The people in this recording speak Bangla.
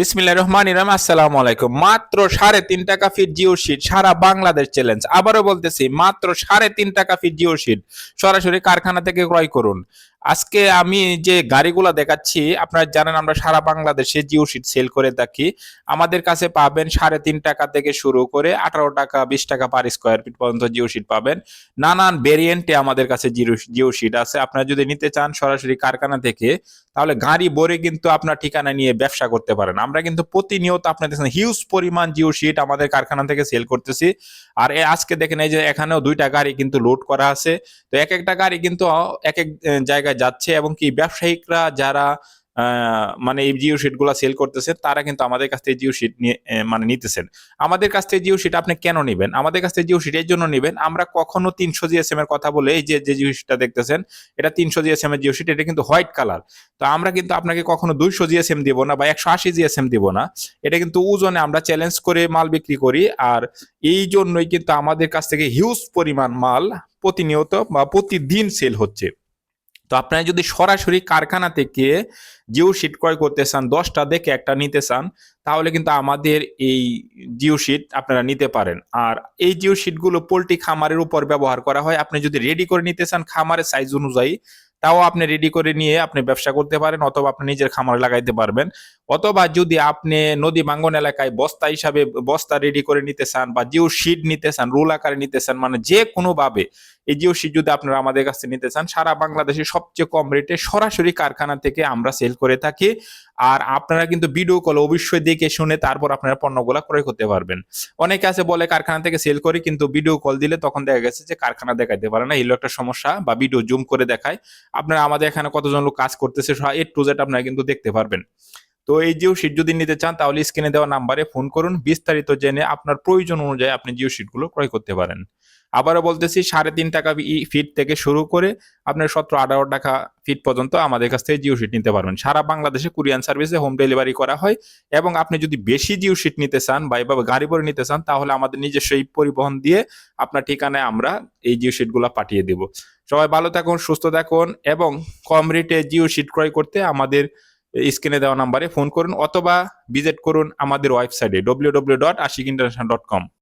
বিসমিল্লাহ রহমান ইরাম আসসালাম আলাইকুম মাত্র সাড়ে তিন টাকা ফিট জিও শিট, সারা বাংলাদেশ চ্যালেঞ্জ আবারও বলতেছি, মাত্র সাড়ে তিন টাকা ফিট জিও শিট। সরাসরি কারখানা থেকে ক্রয় করুন। আজকে আমি যে গাড়িগুলো দেখাচ্ছি আপনারা জানেন আমরা সারা বাংলাদেশে জিও শিট সেল করে থাকি। আমাদের কাছে পাবেন সাড়ে তিন টাকা থেকে শুরু করে আঠারো টাকা বিশ টাকা পার স্কোয়ার ফিট পর্যন্ত জিও শিট পাবেন। নানান ভেরিয়েন্টে আমাদের কাছে জিরো জিও আছে। আপনারা যদি নিতে চান সরাসরি কারখানা থেকে তাহলে গাড়ি ভরে কিন্তু আপনার ঠিকানা নিয়ে ব্যবসা করতে পারেন। আমরা কিন্তু প্রতিনিয়ত আপনাদের হিউজ পরিমাণ জিও শিট আমাদের কারখানা থেকে সেল করতেছি। আর আজকে দেখেন এই যে এখানেও দুইটা গাড়ি কিন্তু লোড করা আছে। তো এক একটা গাড়ি কিন্তু এক এক আহ, জায়গায় যাচ্ছে এবং কি ব্যবসায়িকরা যারা মানে এই জিও শিটগুলা সেল করতেছে, তারা কিন্তু আমাদের কাছ থেকে জিও শিট নিয়ে মানে নিতেছেন। আমাদের কাছ থেকে জিও শিট আপনি কেন নেবেন? আমাদের কাছ থেকে জিও শিট এর জন্য নেবেন। আমরা কখনো তিনশো জিএসএম এর কথা বলে এই যে যে জিও শিটটা দেখতেছেন, এটা তিনশো জিএসএম এর জিও শিট, এটা কিন্তু হোয়াইট কালার। তো আমরা কিন্তু আপনাকে কখনো দুইশো জিএসএম দিব না বা একশো আশি জিএসএম দিব না। এটা কিন্তু ওজনে আমরা চ্যালেঞ্জ করে মাল বিক্রি করি আর এই জন্যই কিন্তু আমাদের কাছ থেকে হিউজ পরিমাণ মাল প্রতিনিয়ত বা প্রতিদিন সেল হচ্ছে। তো আপনারা যদি সরাসরি কারখানা থেকে জিও শিট ক্রয় করতে চান, দশটা দেখে একটা নিতে চান, তাহলে কিন্তু আমাদের এই জিও শিট আপনারা নিতে পারেন। আর এই জিও শিটগুলো পোলট্রি খামারের উপর ব্যবহার করা হয়। আপনি যদি রেডি করে নিতে চান খামারের সাইজ অনুযায়ী, তাও আপনি রেডি করে নিয়ে আপনি ব্যবসা করতে পারেন অথবা আপনি নিজের খামারে লাগাইতে পারবেন। অথবা যদি আপনি নদী বাঙ্গন এলাকায় বস্তা হিসাবে বস্তা রেডি করে নিতে চান বা জিও শিট নিতে চান, রোল আকারে নিতে চান মানে যে কোনো ভাবে এই জিও শিট যদি আপনারা আমাদের কাছে নিতে চান, সারা বাংলাদেশে সবচেয়ে কম রেটে সরাসরি কারখানা থেকে আমরা সেল করে থাকি। আর আপনারা কিন্তু ভিডিও কল অবশ্যই দেখে শুনে তারপর আপনারা পণ্যগুলো ক্রয় করতে পারবেন। অনেকে আছে বলে কারখানা থেকে সেল করি, কিন্তু ভিডিও কল দিলে তখন দেখা গেছে যে কারখানা দেখাইতে পারে না এগুলো একটা সমস্যা বা ভিডিও জুম করে দেখায়। আপনারা আমাদের এখানে কতজন লোক কাজ করতেছে এ টু জেড আপনারা কিন্তু দেখতে পারবেন। তো এই জিও শিট যদি নিতে চান, তাহলে স্ক্রিনে দেওয়া নাম্বারে ফোন করুন। বিস্তারিত জেনে আপনার প্রয়োজন অনুযায়ী আপনি জিও শিটগুলো ক্রয় করতে পারেন। আবারও বলতেছি, সাড়ে তিন টাকা ফিট থেকে শুরু করে আপনার সতেরো আঠারো টাকা ফিট পর্যন্ত আমাদের কাছ থেকে জিও শিট নিতে পারবেন। সারা বাংলাদেশে কুরিয়ান সার্ভিসে হোম ডেলিভারি করা হয় এবং আপনি যদি বেশি জিও শিট নিতে চান বা এভাবে গাড়ি করে নিতে চান, তাহলে আমাদের নিজস্ব এই পরিবহন দিয়ে আপনার ঠিকানায় আমরা এই জিও শিটগুলো পাঠিয়ে দেব। সবাই ভালো থাকুন, সুস্থ থাকুন এবং কম রেটে জিও শিট ক্রয় করতে আমাদের স্ক্রিনে দেওয়া নাম্বারে ফোন করুন অথবা ভিজিট করুন আমাদের ওয়েবসাইটে W W dot Ashik international dot com